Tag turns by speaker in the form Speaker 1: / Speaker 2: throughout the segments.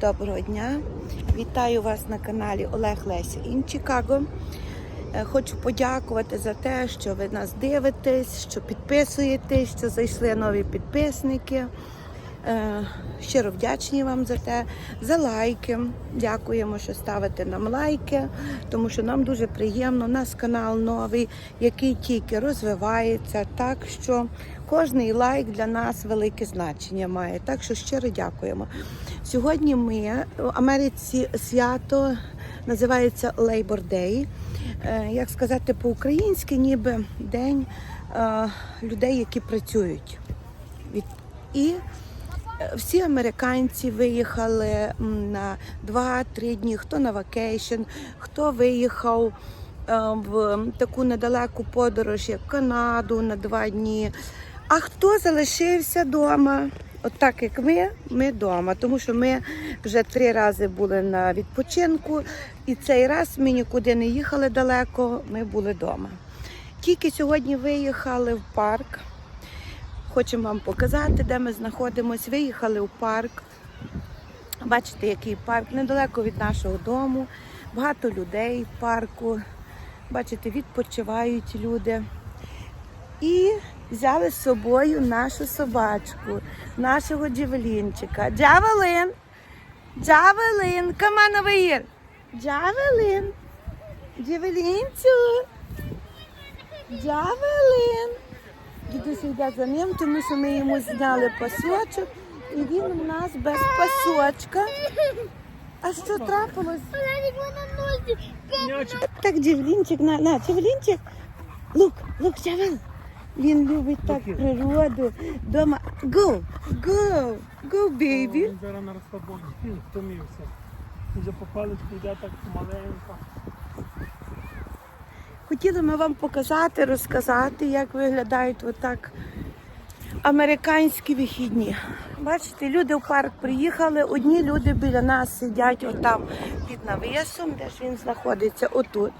Speaker 1: Доброго дня! Вітаю вас на каналі Олег Леся Ін Чикаго. Е, Хочу подякувати за те, що ви нас дивитесь, що підписуєтесь, що зайшли нові підписники. Е, Щиро вдячні вам за те, за лайки. Дякуємо, що ставите нам лайки, тому що нам дуже приємно. У нас канал новий, який тільки розвивається. Так що кожний лайк для нас велике значення має. Так що щиро дякуємо. Сьогодні ми в Америці свято називається Labor Day. Е, Як сказати по-українськи, ніби день е, людей, які працюють. І всі американці виїхали на 2-3 дні, хто на вакейшн, хто виїхав е, в таку недалеку подорож, як Канаду на 2 дні. А хто залишився вдома? От як ми, ми вдома, тому що ми вже три рази були на відпочинку, і цей раз ми нікуди не їхали далеко, ми були вдома. Тільки сьогодні виїхали в парк. Хочемо вам показати, де ми знаходимося. Виїхали в парк. Бачите, який парк недалеко від нашого дому. Багато людей в парку. Бачите, відпочивають люди. І взяли з собою нашу собачку, нашого джавелінчика. Джавелин! Джавелин! Over! Джавелин! Джавелінцю! Джавелин! Дідусь йде за ним, тому що ми йому зняли пасочок, і він у нас без пасочка. А що трапилось? Так, Джавелінчик, на, на, Джавелінчик. Лук, лук, Джавел. Він любить так природу. Дома. Go, go, go, baby.
Speaker 2: Він зараз на розслабоні, він втомився. Вже по паличку йде так маленько.
Speaker 1: Хотіли ми вам показати, розказати, як виглядають отак американські вихідні. Бачите, люди в парк приїхали, одні люди біля нас сидять отам під навісом, де ж він знаходиться, отут.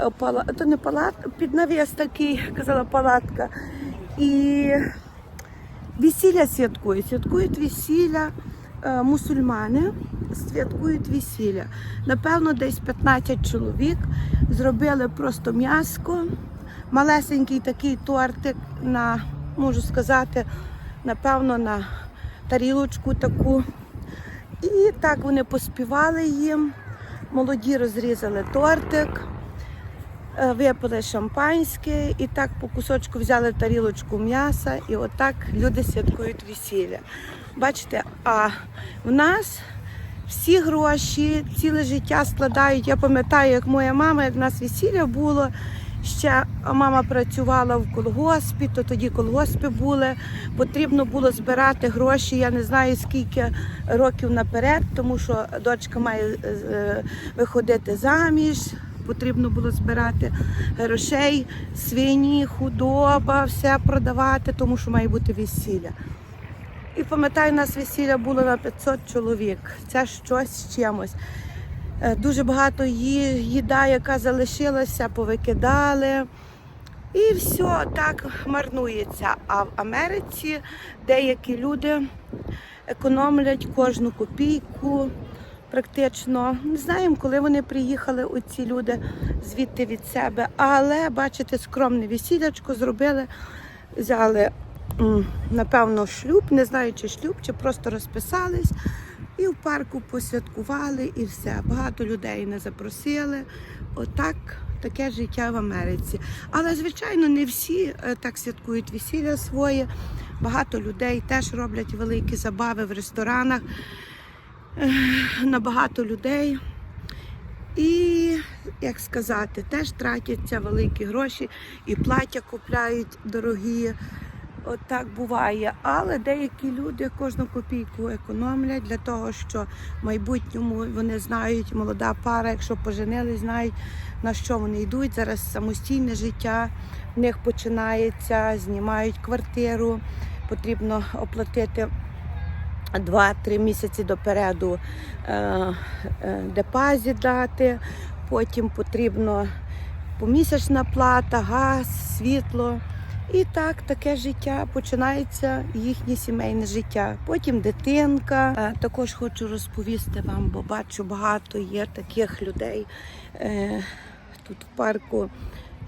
Speaker 1: Е, Пала... То не палатка, під навіс такий, казала палатка. І весілля святкують. Святкують весілля мусульмани, святкують весілля. Напевно, десь 15 чоловік зробили просто м'яско, малесенький такий тортик на, можу сказати, напевно, на тарілочку таку. І так вони поспівали їм. Молоді розрізали тортик. Е, Випили шампанське і так по кусочку взяли тарілочку м'яса, і отак люди святкують весілля. Бачите, а в нас всі гроші, ціле життя складають. Я пам'ятаю, як моя мама, як в нас весілля було. Ще мама працювала в колгоспі, то тоді колгоспи були. Потрібно було збирати гроші. Я не знаю скільки років наперед, тому що дочка має е, виходити заміж. Потрібно було збирати грошей, свині, худоба, все продавати, тому що має бути весілля. І пам'ятаю, у нас весілля було на 500 чоловік. Це щось з чимось. Е, Дуже багато їда, яка залишилася, повикидали. І все так марнується. А в Америці деякі люди економлять кожну копійку. Практично не знаємо, коли вони приїхали, оці люди звідти від себе. Але бачите, скромне весілячко зробили, взяли, напевно, шлюб, не знаю, чи шлюб, чи просто розписались. І в парку посвяткували, і все. Багато людей не запросили. Отак таке життя в Америці. Але, звичайно, не всі е, так святкують весілля своє. Багато людей теж роблять великі забави в ресторанах На багато людей. І, як сказати, теж тратяться великі гроші і плаття купляють дорогі. От так буває. Але деякі люди кожну копійку економлять для того, що в майбутньому вони знають, молода пара, якщо поженились, знають на що вони йдуть. Зараз самостійне життя в них починається, знімають квартиру, потрібно оплатити. Два-три місяці допереду е, е, депозит дати, потім потрібно помісячна плата, газ, світло. І так, таке життя починається їхнє сімейне життя. Потім дитинка. Е, Також хочу розповісти вам, бо бачу багато є таких людей тут в парку.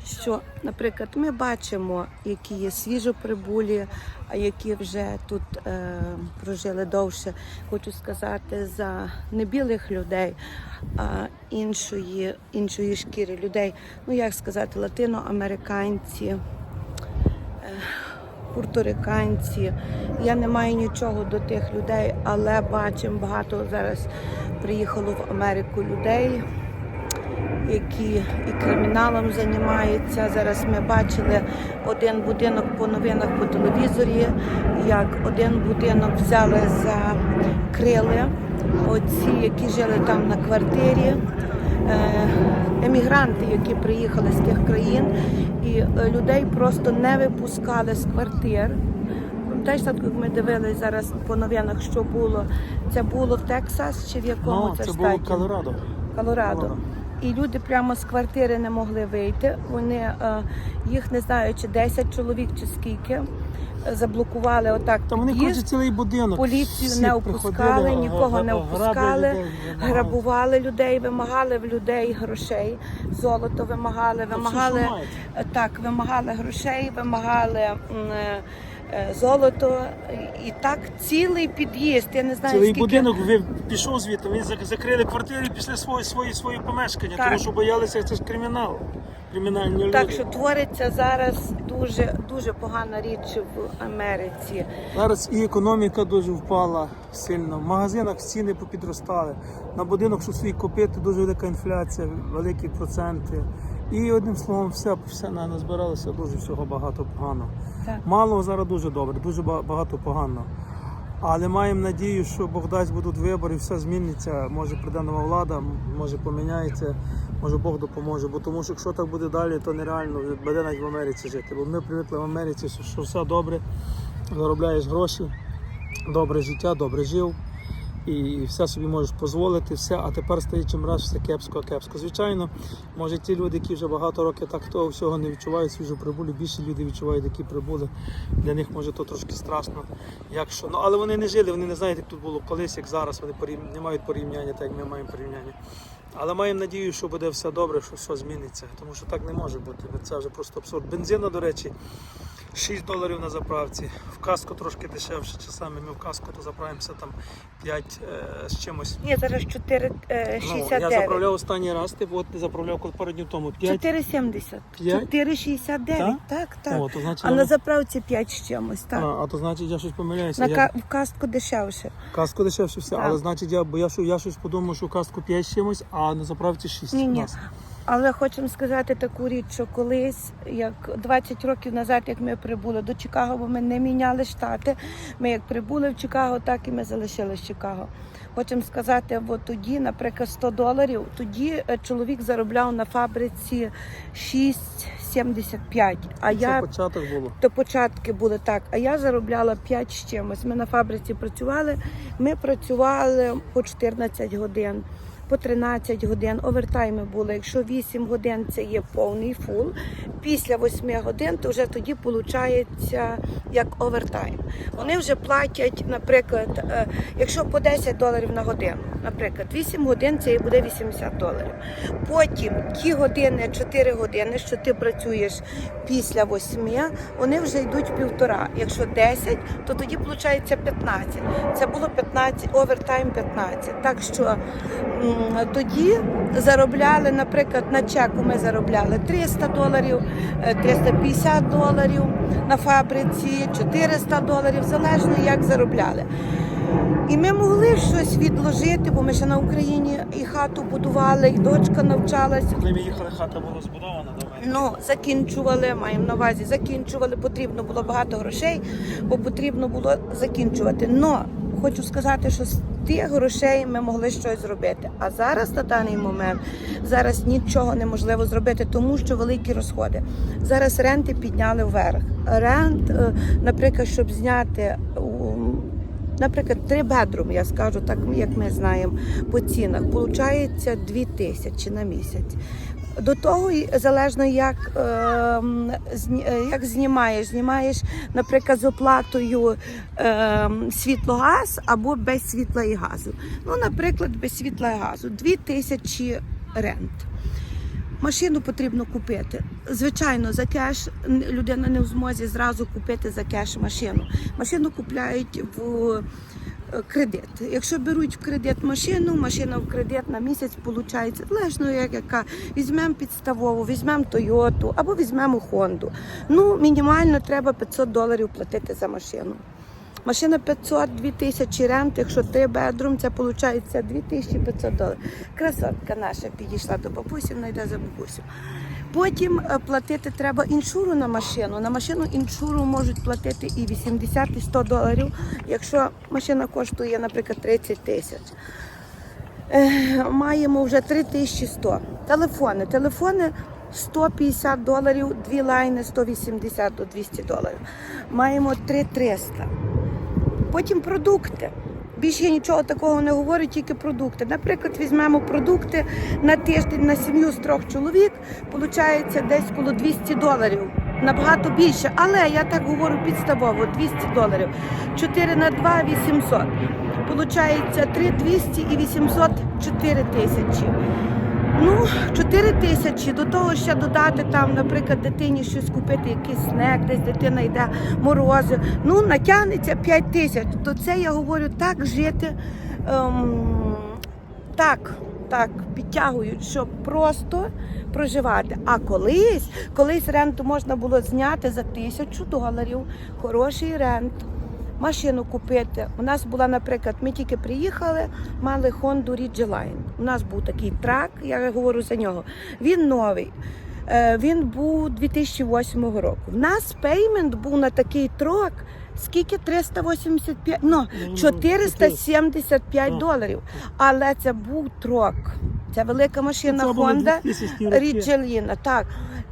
Speaker 1: Що, наприклад, ми бачимо, які є свіжоприбулі, а які вже тут е, прожили довше. Хочу сказати за не білих людей, а іншої, іншої шкіри людей. Ну як сказати, латиноамериканці, пурториканці. Я не маю нічого до тих людей, але бачимо багато зараз приїхало в Америку людей, які і криміналом займаються. Зараз ми бачили один будинок по новинах по телевізорі, як один будинок взяли за крили. Оці, які жили там на квартирі, е, емігранти, які приїхали з тих країн, і е, людей просто не випускали з квартир. Теж так, як ми дивилися зараз по новинах, що було. Це було в Тексас чи в якому
Speaker 2: Ну,
Speaker 1: це,
Speaker 2: це було
Speaker 1: штаті?
Speaker 2: Колорадо.
Speaker 1: Колорадо. І люди прямо з квартири не могли вийти. Вони е, їх не знаю, чи 10 чоловік, чи скільки е, заблокували отак.
Speaker 2: Та вони
Speaker 1: під'їзд.
Speaker 2: цілий будинок.
Speaker 1: Поліцію
Speaker 2: Всі
Speaker 1: не
Speaker 2: опускали,
Speaker 1: нікого не опускали, грабували людей, вимагали в людей грошей, золото вимагали, вимагали е, так, вимагали грошей, вимагали золото. І так цілий під'їзд. Я не знаю,
Speaker 2: Цілий
Speaker 1: скільки
Speaker 2: будинок ви пішов звідти, вони закрили квартири і пішли свої свої свої помешкання,
Speaker 1: Так.
Speaker 2: тому що боялися це ж кримінал. Кримінальні люди.
Speaker 1: Так що твориться зараз дуже дуже погана річ в Америці.
Speaker 2: Зараз і економіка дуже впала сильно. В магазинах ціни попідростали. На будинок, щоб свій купити, дуже велика інфляція, великі проценти. І одним словом, все, все на- назбиралося дуже всього багато погано.
Speaker 1: Так.
Speaker 2: Мало зараз дуже добре, дуже багато погано. Але маємо надію, що Бог дасть будуть вибори, все зміниться. Може прийде нова влада, може поміняється, може Бог допоможе. Бо тому що якщо так буде далі, то нереально буде навіть в Америці жити. Бо ми привикли в Америці, що все добре, заробляєш гроші, добре життя, добре жив. І все собі можеш дозволити, все, а тепер стає чим раз все кепсько, кепсько. Звичайно, може ті люди, які вже багато років так того всього не відчувають свіжу прибулю, більше люди відчувають, які прибули. Для них може то трошки страшно. Якщо... Ну, але вони не жили, вони не знають, як тут було колись, як зараз. Вони порів... не мають порівняння, так як ми маємо порівняння. Але маємо надію, що буде все добре, що все зміниться. Тому що так не може бути. Це вже просто абсурд. Бензина, до речі, 6 доларів на заправці. В каску трошки дешевше. Часами ми в каску то заправимося там 5 е, з чимось.
Speaker 1: Ні, зараз 4, е,
Speaker 2: Ну, я заправляв останній раз, типу, от заправляв пару днів тому. 5.
Speaker 1: 4,70.
Speaker 2: П'ять?
Speaker 1: 4,69.
Speaker 2: Так?
Speaker 1: Так, так.
Speaker 2: О, то значить,
Speaker 1: А
Speaker 2: я...
Speaker 1: на заправці 5 з чимось, так.
Speaker 2: а, а то значить я щось помиляюся.
Speaker 1: На
Speaker 2: Я...
Speaker 1: в кастку дешевше.
Speaker 2: Каску дешевше все,
Speaker 1: Так.
Speaker 2: але значить я, бо я, що- я щось подумав, що в каску 5 з чимось, а на заправці 6
Speaker 1: Ні, ні. Але хочемо сказати таку річ, що колись, як 20 років назад, як ми прибули до Чикаго, бо ми не міняли штати. Ми як прибули в Чикаго, так і ми залишились в Чикаго. Хочемо сказати, бо тоді, наприклад, 100 доларів, тоді е, чоловік заробляв на фабриці 6,75. А
Speaker 2: Це
Speaker 1: я
Speaker 2: початок було.
Speaker 1: до початки були так. А я заробляла 5 з чимось. Ми на фабриці працювали. Ми працювали по 14 годин, по 13 годин. Овертайми були. Якщо 8 годин це є повний фул. Після 8 годин, то вже тоді виходить як овертайм. Вони вже платять, наприклад, е, якщо по 10 доларів на годину, наприклад, 8 годин це і буде 80 доларів. Потім ті години, 4 години, що ти працюєш після 8, вони вже йдуть півтора. Якщо 10, то тоді виходить 15. Це було 15, овертайм 15. Так що тоді заробляли, наприклад, на чеку ми заробляли 300 доларів, е, 350 доларів на фабриці, 400 доларів, залежно як заробляли. І ми могли щось відложити, бо ми ще на Україні і хату будували, і дочка навчалась.
Speaker 2: Коли ми їхали, хата була збудована до мене.
Speaker 1: Ну, закінчували, маємо на увазі, закінчували, потрібно було багато грошей, бо потрібно було закінчувати. Но хочу сказати, що з тих грошей ми могли щось зробити. А зараз на даний момент зараз нічого неможливо зробити, тому що великі розходи. Зараз ренти підняли вверх. Рент, е, наприклад, щоб зняти. Наприклад, три бедрум, я скажу так, як ми знаємо по цінах, получається 2 тисячі на місяць. До того залежно, як, е, м, зні- е, як знімаєш. Знімаєш, наприклад, з оплатою е, світлогаз або без світла і газу. Ну, наприклад, без світла і газу 2000 рент. Машину потрібно купити. Звичайно, за кеш людина не в змозі зразу купити за кеш машину. Машину купляють в кредит. Якщо беруть в кредит машину, машина в кредит на місяць виходить залежно, як яка візьмемо підставову, візьмемо Тойоту або візьмемо Хонду. Ну, мінімально треба 500 доларів платити за машину. Машина 500, 2000 рент, якщо три бедрум, це виходить 2500 доларів. Красотка наша підійшла до бабусі, вона йде за бабусю. Потім е, платити треба іншуру на машину. На машину іншуру можуть платити і 80, і 100 доларів, якщо машина коштує, наприклад, 30 тисяч. Е, Маємо вже 3100. Телефони. Телефони 150 доларів, дві лайни 180 до 200 доларів. Маємо 3300. Потім продукти. Більше я нічого такого не говорю, тільки продукти. Наприклад, візьмемо продукти на тиждень на сім'ю з трьох чоловік, виходить десь коло 200 доларів. Набагато більше, але я так говорю підставово 200 доларів. 4 на 2 – 800. Получається 3 200 і 800 – 4 тисячі. Ну, 4 тисячі, до того ще додати там, наприклад, дитині щось купити, якийсь снек, десь дитина йде, морози. Ну, натягнеться 5 тисяч. То це я говорю так жити. Ем, так, так, підтягують, щоб просто проживати. А колись, колись ренту можна було зняти за тисячу доларів. Хороший рент. Машину купити. У нас була, наприклад, ми тільки приїхали, мали Honda Ridgeline. У нас був такий трак, я говорю за нього. Він новий. Е, Він був 2008 року. У нас пеймент був на такий трок. Скільки 385? Ну,
Speaker 2: Ну,
Speaker 1: 475
Speaker 2: Так.
Speaker 1: доларів. Але це був трок. Це велика машина
Speaker 2: Це
Speaker 1: Honda Ріджеліна. Так,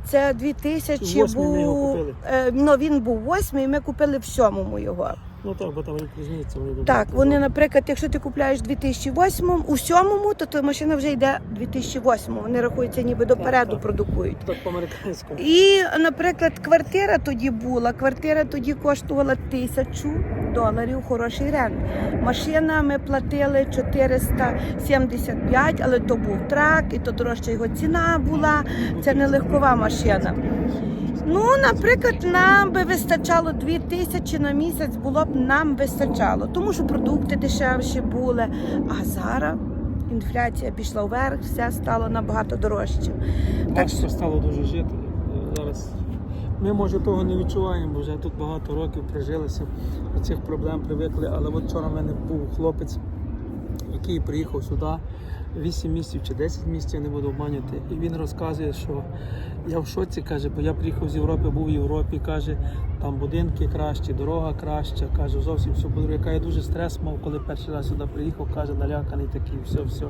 Speaker 1: це 2000
Speaker 2: Восьмий
Speaker 1: був. е, Ну, він був восьмий, ми купили в сьомому його.
Speaker 2: Ну так, бо там вони різниця.
Speaker 1: Так, вони, наприклад, якщо ти купляєш 2008, у сьомому, то твоя машина вже йде 2008. Вони рахуються ніби допереду
Speaker 2: так.
Speaker 1: продукують.
Speaker 2: Так по-американському.
Speaker 1: І, наприклад, квартира тоді була. Квартира тоді коштувала тисячу доларів, хороший рент. Машина ми платили 475, але то був трак, і то дорожча його ціна була. Це не легкова машина. Ну, наприклад, нам би вистачало 2 тисячі на місяць, було б нам вистачало, тому що продукти дешевші були. А зараз інфляція пішла вверх, все стало набагато дорожче. Так що
Speaker 2: стало дуже жити. Зараз ми, може, того не відчуваємо, бо вже тут багато років прижилися, до цих проблем привикли. Але от вчора в мене був хлопець, який приїхав сюди 8 місяців чи 10 місяців, не буду обманювати. І він розказує, що я в шоці, каже, бо я приїхав з Європи, був в Європі, каже, там будинки кращі, дорога краща, каже, зовсім все буде. Яка я дуже стрес мав, коли перший раз сюди приїхав, каже, наляканий такий, все, все.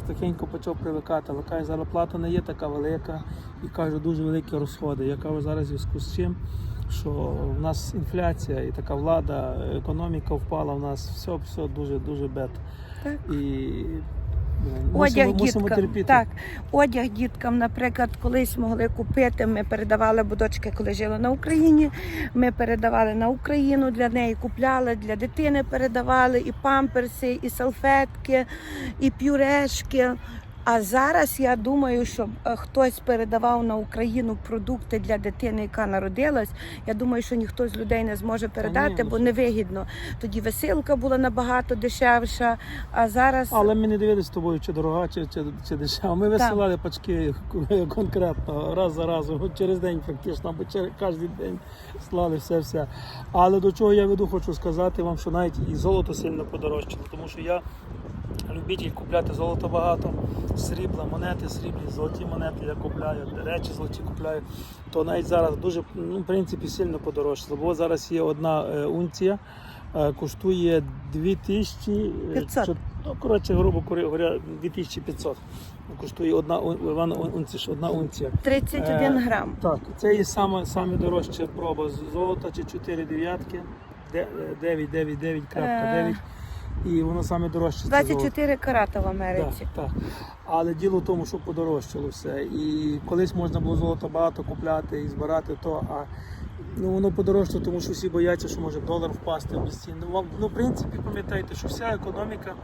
Speaker 2: Потихеньку почав привикати, але каже, зарплата не є така велика і каже, дуже великі розходи. Я кажу, зараз зв'язку з чим, що в нас інфляція і така влада, економіка впала в нас, все, все дуже, дуже бед.
Speaker 1: Так.
Speaker 2: І ну,
Speaker 1: Одяг
Speaker 2: мусимо, мусимо
Speaker 1: діткам.
Speaker 2: терпіти.
Speaker 1: Так, одяг діткам, наприклад, колись могли купити. Ми передавали, будочки, коли жили на Україні. Ми передавали на Україну для неї, купляли для дитини, передавали і памперси, і салфетки, і пюрешки. А зараз я думаю, що е, хтось передавав на Україну продукти для дитини, яка народилась. Я думаю, що ніхто з людей не зможе передати, бо невигідно. Тоді весилка була набагато дешевша, а зараз
Speaker 2: Але ми не дивилися з тобою, чи дорога, чи, чи, чи дешева. Ми висилали пачки конкретно, раз за разом, через день практично, або через кожен день слали все-все. Але до чого я веду, хочу сказати вам, що навіть і золото сильно подорожчало, тому що я любитель купляти золото багато, срібла, монети, сріблі, золоті монети я купляю, речі золоті купляю. То навіть зараз дуже, ну, в принципі, сильно подорожчало. Бо зараз є одна е, унція, е, коштує 2000 е,
Speaker 1: 500.
Speaker 2: Ну, коротше, грубо говоря, 2500. Коштує одна, унція, ж одна унція.
Speaker 1: 31
Speaker 2: Е,
Speaker 1: грам.
Speaker 2: Так, це є саме, саме дорожча проба золота чи 4 дев'ятки, де- е, 999.9. і воно саме дорожче.
Speaker 1: 24 карата в Америці.
Speaker 2: Так, так. Але діло в тому, що подорожчало все. І колись можна було золото багато купляти і збирати то, а ну, воно подорожчало, тому що всі бояться, що може долар впасти в безцінь. Ну, ну, в принципі, пам'ятайте, що вся економіка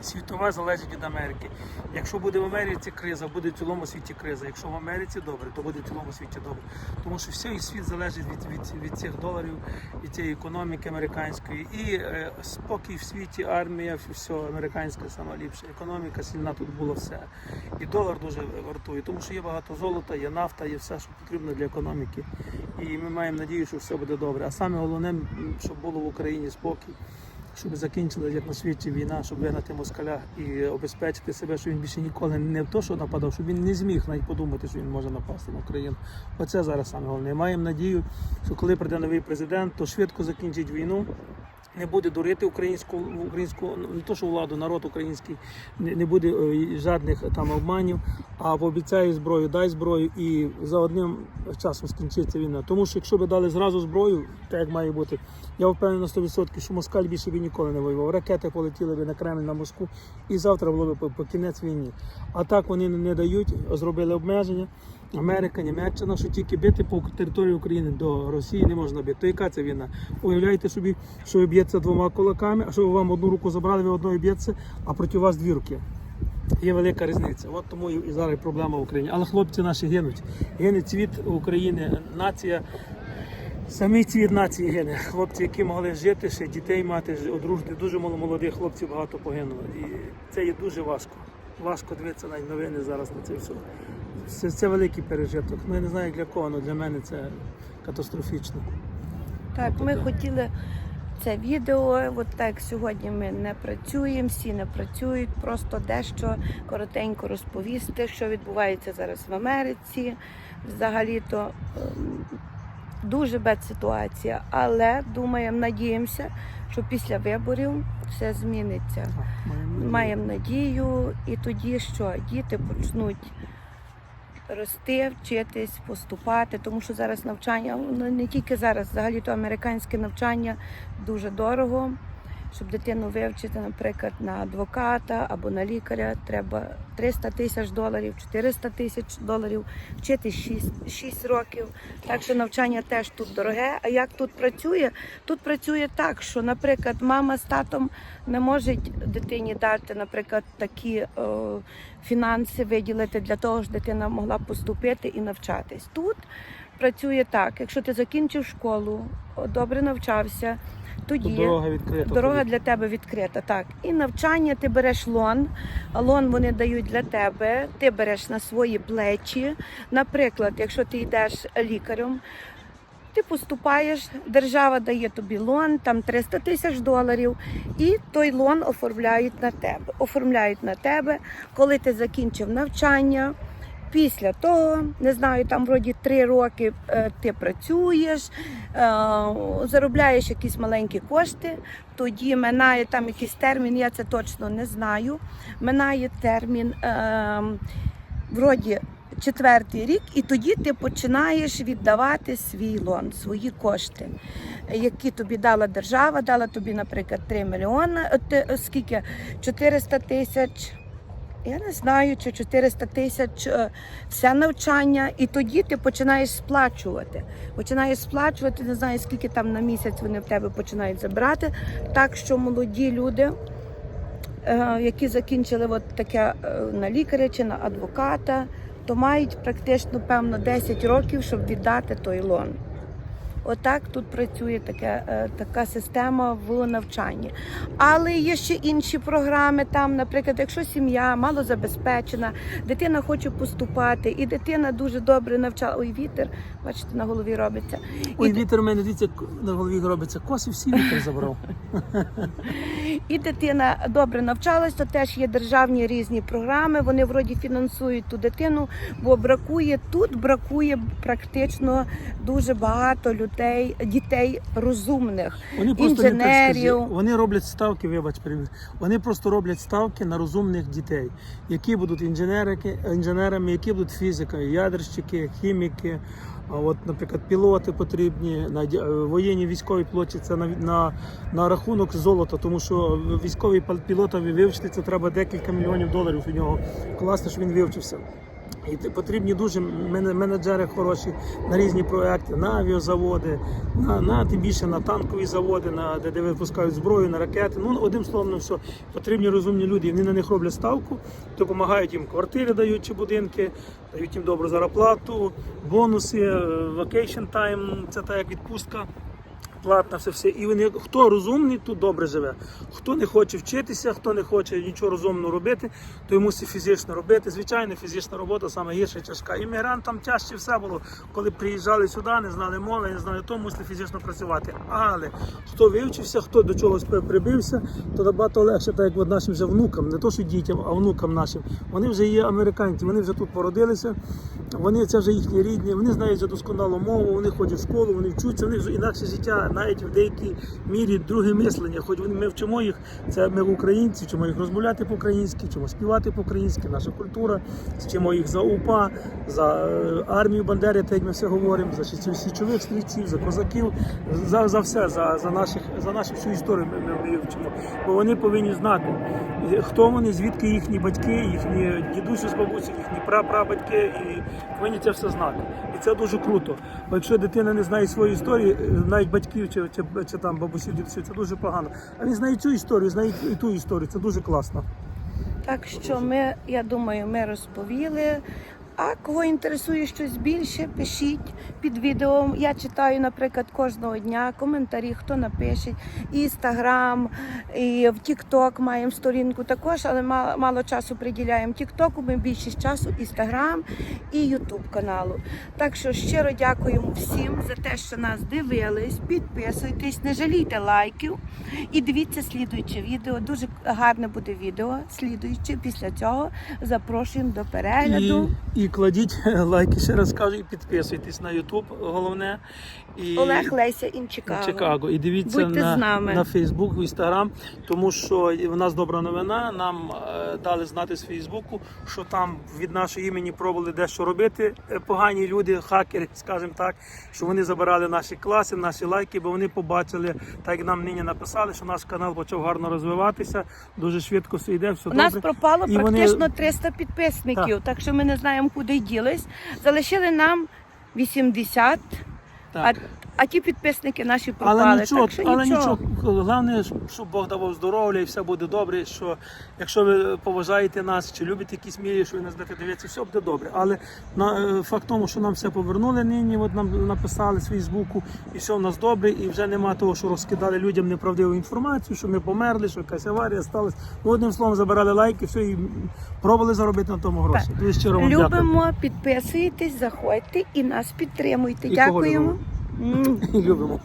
Speaker 2: світова залежить від Америки. Якщо буде в Америці криза, буде в цілому світі криза. Якщо в Америці добре, то буде в цілому світі добре. Тому що всій світ залежить від, від, від цих доларів, від цієї економіки американської. І е, спокій в світі, армія, все американська сама ліпша. Економіка сильна тут було все. І долар дуже вартує, тому що є багато золота, є нафта, є все, що потрібно для економіки. І ми маємо надію, що все буде добре. А саме головне, щоб було в Україні спокій щоб закінчилася як на світі війна, щоб вигнати москаля і обезпечити себе, що він більше ніколи не в то, що нападав, щоб він не зміг навіть подумати, що він може напасти на Україну. Оце зараз саме головне. Маємо надію, що коли прийде новий президент, то швидко закінчить війну. Не буде дурити українську українську ну, не то, що владу, народ український не, буде е, жодних там обманів, а пообіцяє зброю, дай зброю і за одним часом скінчиться війна. Тому що якщо б дали зразу зброю, так як має бути, я впевнений на 100%, що москаль більше б ніколи не воював. Ракети полетіли б на Кремль, на Москву, і завтра було б по, кінець війни. А так вони не дають, зробили обмеження. Америка, Німеччина, що тільки бити по території України до Росії не можна бити. То яка це війна? Уявляєте собі, що ви б'єте двома кулаками, а що ви вам одну руку забрали, ви одною б'єте, а проти вас дві руки. Є велика різниця. От тому і зараз проблема в Україні. Але хлопці наші гинуть. Гине цвіт України, нація. Самий цвіт нації гине. Хлопці, які могли жити, ще дітей мати, одружити. Дуже молодих хлопців багато погинуло. І це є дуже важко. Важко дивитися навіть новини зараз на це все. Це, це великий пережиток. Ну я не знаю для кого, але для мене це катастрофічно.
Speaker 1: Так, ми хотіли це відео. От так сьогодні ми не працюємо, всі не працюють. Просто дещо коротенько розповісти, що відбувається зараз в Америці. Взагалі-то ем, дуже бед ситуація, але думаємо, надіємося, що після виборів все зміниться.
Speaker 2: Маємо надію,
Speaker 1: і тоді що діти почнуть рости, вчитись, поступати, тому що зараз навчання, ну не тільки зараз, взагалі то американське навчання дуже дорого. Щоб дитину вивчити, наприклад, на адвоката або на лікаря, треба 300 тисяч доларів, 400 тисяч доларів, вчити 6, 6 років. Так що навчання теж тут дороге. А як тут працює? Тут працює так, що, наприклад, мама з татом не можуть дитині дати, наприклад, такі е, фінанси виділити для того, щоб дитина могла поступити і навчатись. Тут працює так: якщо ти закінчив школу, добре навчався, тоді
Speaker 2: дорога відкрита.
Speaker 1: Дорога для тебе відкрита, так. І навчання ти береш лон. Лон вони дають для тебе. Ти береш на свої плечі. Наприклад, якщо ти йдеш лікарем, ти поступаєш, держава дає тобі лон, там 300 тисяч доларів, і той лон оформляють на тебе. Оформляють на тебе, коли ти закінчив навчання. Після того, не знаю, там вроді три роки е, ти працюєш, е, заробляєш якісь маленькі кошти, тоді минає там якийсь термін, я це точно не знаю. Минає термін е, вроді четвертий рік, і тоді ти починаєш віддавати свій лон, свої кошти, які тобі дала держава, дала тобі, наприклад, 3 мільйони, скільки? 400 тисяч. Я не знаю, чи 400 тисяч е, все навчання, і тоді ти починаєш сплачувати. Починаєш сплачувати, не знаю, скільки там на місяць вони в тебе починають забирати. Так що молоді люди, е, які закінчили от таке е, на лікаря чи на адвоката, то мають практично, певно, 10 років, щоб віддати той лон. Отак тут працює таке, е, така система в навчанні. Але є ще інші програми. Там, наприклад, якщо сім'я мало забезпечена, дитина хоче поступати, і дитина дуже добре навчала. Ой, вітер, бачите, на голові робиться.
Speaker 2: Ой,
Speaker 1: І,
Speaker 2: вітер у мене дивіться, на голові робиться коси, всі вітер забрав.
Speaker 1: і дитина добре навчалась, то теж є державні різні програми. Вони вроді фінансують ту дитину, бо бракує тут, бракує практично дуже багато людей, дітей розумних.
Speaker 2: Вони просто
Speaker 1: Інженерів.
Speaker 2: скажи, вони роблять ставки, вибач. Вони просто роблять ставки на розумних дітей, які будуть інженерики, інженерами, які будуть фізикою, ядерщики, хіміки, А от, наприклад, пілоти потрібні, е, воєнні військові це на, на, на рахунок золота, тому що військовий пал- пілотові вивчити це треба декілька мільйонів доларів у нього класно, що він вивчився. І потрібні дуже мен- менеджери хороші на різні проекти, на авіазаводи, на, на тим більше на танкові заводи, на де, де випускають зброю, на ракети. Ну одним словом, ну, все потрібні розумні люди. Вони на них роблять ставку, допомагають їм квартири, дають чи будинки, дають їм добру зарплату, бонуси, е, vacation time, це так як відпустка. Платна все все. І вони хто розумний, тут добре живе. Хто не хоче вчитися, хто не хоче нічого розумного робити, той мусить фізично робити. Звичайно, фізична робота саме гірша тяжка. Іммігрантам тяжче все було, коли приїжджали сюди, не знали мови, не знали то, мусили фізично працювати. Але хто вивчився, хто до чогось прибився, то набагато легше, так як от нашим вже внукам, не то що дітям, а внукам нашим. Вони вже є американці, вони вже тут породилися. Вони це вже їхні рідні, вони знають вже досконалу мову, вони ходять в школу, вони вчаться, вони інакше життя, навіть в деякій мірі друге мислення. Хоч ми вчимо їх, це ми українці, вчимо їх розмовляти по-українськи, вчимо співати по-українськи, наша культура, вчимо їх за УПА, за е, армію Бандери, так як ми все говоримо, за січових- стрільців, за козаків, за, за все, за, за, наших, за нашу всю історію ми, ми, вчимо. Бо вони повинні знати, хто вони, звідки їхні батьки, їхні дідусі з бабусі, їхні прапрабатьки, і повинні це все знати. І це дуже круто. Бо якщо дитина не знає своєї історії, е, навіть батьків чи, чи, чи там бабусів, дідусів, це дуже погано. А він знає цю історію, знає і ту історію. Це дуже класно.
Speaker 1: Так що ми, я думаю, ми розповіли. А кого інтересує щось більше, пишіть під відео. Я читаю, наприклад, кожного дня коментарі, хто напише. Інстаграм, і в Тікток маємо сторінку також, але мало, мало часу приділяємо Тіктоку. Ми більшість часу Інстаграм і Ютуб каналу. Так що щиро дякуємо всім за те, що нас дивились. Підписуйтесь, не жалійте лайків і дивіться слідуюче відео. Дуже гарне буде відео. Слідуюче після цього запрошуємо до перегляду.
Speaker 2: І, і кладіть лайки, ще раз кажу, і підписуйтесь на YouTube, головне. І...
Speaker 1: Олег Леся Інчикаго.
Speaker 2: Чикаго. І дивіться
Speaker 1: Будьте
Speaker 2: на,
Speaker 1: з нами.
Speaker 2: на Фейсбук, в Інстаграм, тому що в нас добра новина. Нам е, дали знати з Фейсбуку, що там від нашого імені пробували дещо робити. е, Погані люди, хакери, скажімо так, що вони забирали наші класи, наші лайки, бо вони побачили, так як нам нині написали, що наш канал почав гарно розвиватися, дуже швидко все йде, все
Speaker 1: У нас пропало
Speaker 2: І вони-
Speaker 1: практично 300 підписників, так. що ми не знаємо, куди ділись. Залишили нам 80,
Speaker 2: Так.
Speaker 1: а, а ті підписники наші пропали.
Speaker 2: Але нічого,
Speaker 1: так що
Speaker 2: але
Speaker 1: нічого.
Speaker 2: нічого. Головне, щоб Бог давав здоров'я і все буде добре. Що якщо ви поважаєте нас чи любите якісь мірі, що ви нас будете дивитися, все буде добре. Але на е, факт тому, що нам все повернули нині, от нам написали з Фейсбуку, і все в нас добре, і вже нема того, що розкидали людям неправдиву інформацію, що ми померли, що якась аварія сталася. Одним словом, забирали лайки, все і пробували заробити на тому гроші. Дуже щиро вам дякую.
Speaker 1: Любимо, підписуйтесь, заходьте і нас підтримуйте.
Speaker 2: І кого
Speaker 1: Дякуємо.
Speaker 2: любимо?
Speaker 1: М.
Speaker 2: Любимо.